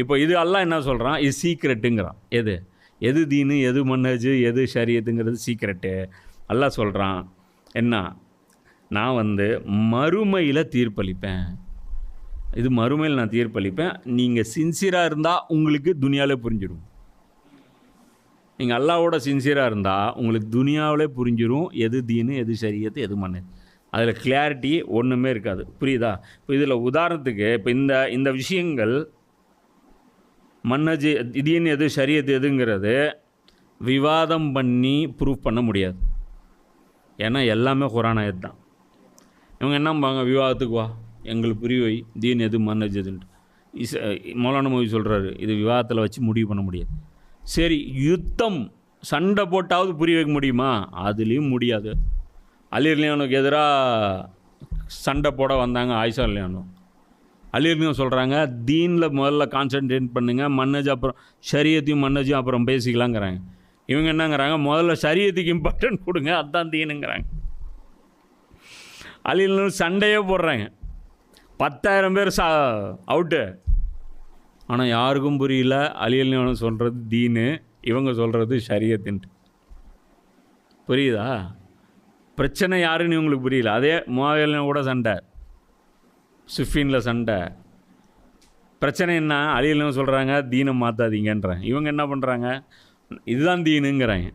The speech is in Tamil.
இப்போ இது எல்லாம் என்ன சொல்கிறான் இது சீக்ரெட்டுங்கிறான் எது? எது தீனு? எது மன்னஜு எது ஷரியத்துங்கிறது சீக்ரெட்டு எல்லாம் சொல்கிறான் என்ன? நான் வந்து மறுமையில் தீர்ப்பளிப்பேன். இது மறுமையில் நான் தீர்ப்பளிப்பேன். நீங்கள் சின்சியராக இருந்தால் உங்களுக்கு துனியாவிலே புரிஞ்சிடும் நீங்கள் அல்லாவோட சின்சியராக இருந்தால் உங்களுக்கு துனியாவிலே புரிஞ்சிடும் எது தீனு? எது சரியத்து எது மண்ணு அதில் கிளாரிட்டி ஒன்றுமே இருக்காது. புரியுதா? இப்போ இதில் உதாரணத்துக்கு இப்போ இந்த இந்த விஷயங்கள் மன்னஜி தீன் எது சரியது எதுங்கிறது விவாதம் பண்ணி ப்ரூவ் பண்ண முடியாது. ஏன்னா எல்லாமே குரான் தான். இவங்க என்ன பாங்க விவாதத்துக்கு வா. எங்களுக்கு புரிய வை தீன் எது மன்னஜ் எதுன்ட்டு. இஸ் மௌலான மொழி சொல்கிறாரு இது விவாதத்தில் வச்சு முடிவு பண்ண முடியாது. சரி யுத்தம் சண்டை போட்டாவது புரிய வைக்க முடியுமா? அதுலேயும் முடியாது. அலிர்லியானுக்கு எதிராக சண்டை போட வந்தாங்க ஆயிஷா லியானோ. அலிர்லியும் சொல்கிறாங்க தீனில் முதல்ல கான்சன்ட்ரேட் பண்ணுங்கள் மன்னஜ் அப்புறம் ஷரியத்தையும் மன்னஜும் அப்புறம் பேசிக்கலாங்கிறாங்க. இவங்க என்னங்கிறாங்க? முதல்ல சரியத்துக்கு இம்பார்ட்டன்ட் கொடுங்க. அதுதான் தீனுங்கிறாங்க. அலிலும் சண்டையே போடுறாங்க. பத்தாயிரம் பேர் சா அவுட்டு ஆனால் யாருக்கும் புரியல. அலியல்னு சொல்கிறது தீனு. இவங்க சொல்கிறது ஷரியத்துன்ட்டு. புரியுதா? பிரச்சனை யாருன்னு இவங்களுக்கு புரியல. அதே மோதல்னு கூட சண்டை. சுஃபினில் சண்டை. பிரச்சனை என்ன? அழியலன்னு சொல்கிறாங்க தீனை மாற்றாதீங்கன்றாங்க இவங்க என்ன பண்ணுறாங்க இதுதான் தீனுங்கிறாங்க